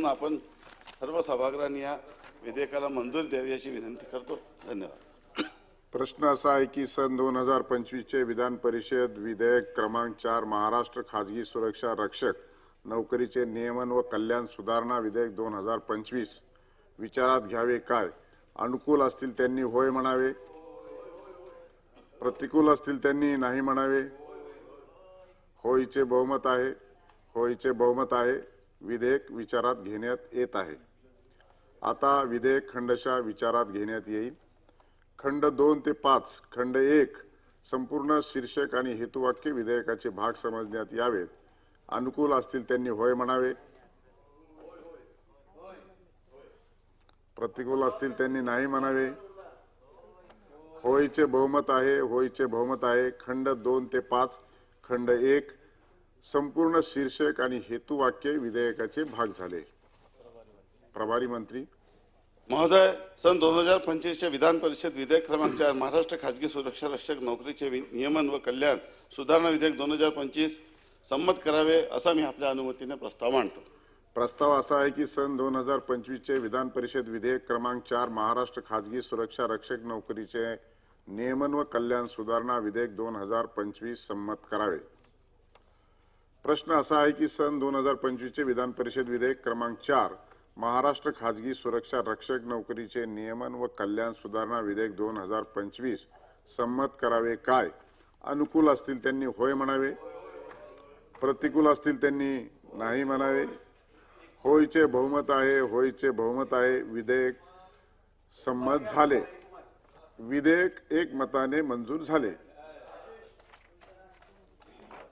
म्हणून आपण सर्व सभागृहांनी या विधेयकाला मंजूर द्यावी अशी विनंती करतो. धन्यवाद. प्रश्न असा आहे की सन दोन हजार पंचवीसचे विधान परिषद विधेयक क्रमांक चार महाराष्ट्र खाजगी सुरक्षा रक्षक नोकरीचे नियमन व कल्याण सुधारणा विधेयक दोन हजार पंचवीस विचारात घ्यावे काय? अनुकूल असतील त्यांनी होय म्हणावे. प्रतिकूल असतील त्यांनी नाही म्हणावे. होईचे बहुमत आहे होईचे बहुमत आहे. विधेयक विचारात घेण्यात येत आहे. आता विधेयक खंडशा विचारात घेण्यात येईल. खंड दोन ते पाच खंड एक संपूर्ण शीर्षक आणि हेतुवाक्य विधेयकाचे भाग समजण्यात यावेत. अनुकूल असतील त्यांनी होय म्हणावे. प्रतिकूल असतील त्यांनी नाही म्हणावे. होईचे बहुमत आहे होईचे बहुमत आहे. खंड दोन ते पाच खंड एक संपूर्ण शीर्षक आणि हेतुवाक्य विधेयकाचे भाग झाले. प्रभारी मंत्री. महोदय सन दोन हजार पंचवीसच्या विधान परिषद विधेयक क्रमांक चार महाराष्ट्र खाजगी सुरक्षा रक्षक नोकरीचे नियमन व कल्याण सुधारणा विधेयक दोन हजार पंचवीस संमत करावे असा मी आपल्या अनुमतीने प्रस्ताव मांडतो. प्रस्ताव असा आहे की सन दोन हजार पंचवीसचे विधान परिषद विधेयक क्रमांक चार महाराष्ट्र खाजगी सुरक्षा रक्षक नोकरीचे नियमन व कल्याण सुधारणा विधेयक दोन हजार पंचवीस संमत करावे. प्रश्न असा आहे की सन दोन हजार पंचवीसचे विधान परिषद विधेयक क्रमांक चार महाराष्ट्र खाजगी सुरक्षा रक्षक नोकरीचे नियमन व कल्याण सुधारणा विधेयक दोन हजार पंचवीस संमत करावे काय? अनुकूल असतील त्यांनी होय म्हणावे. प्रतिकूल असतील त्यांनी नाही म्हणावे. होयचे बहुमत आहे होयचे बहुमत आहे विधेयक संमत झाले. विधेयक एक मताने मंजूर झाले.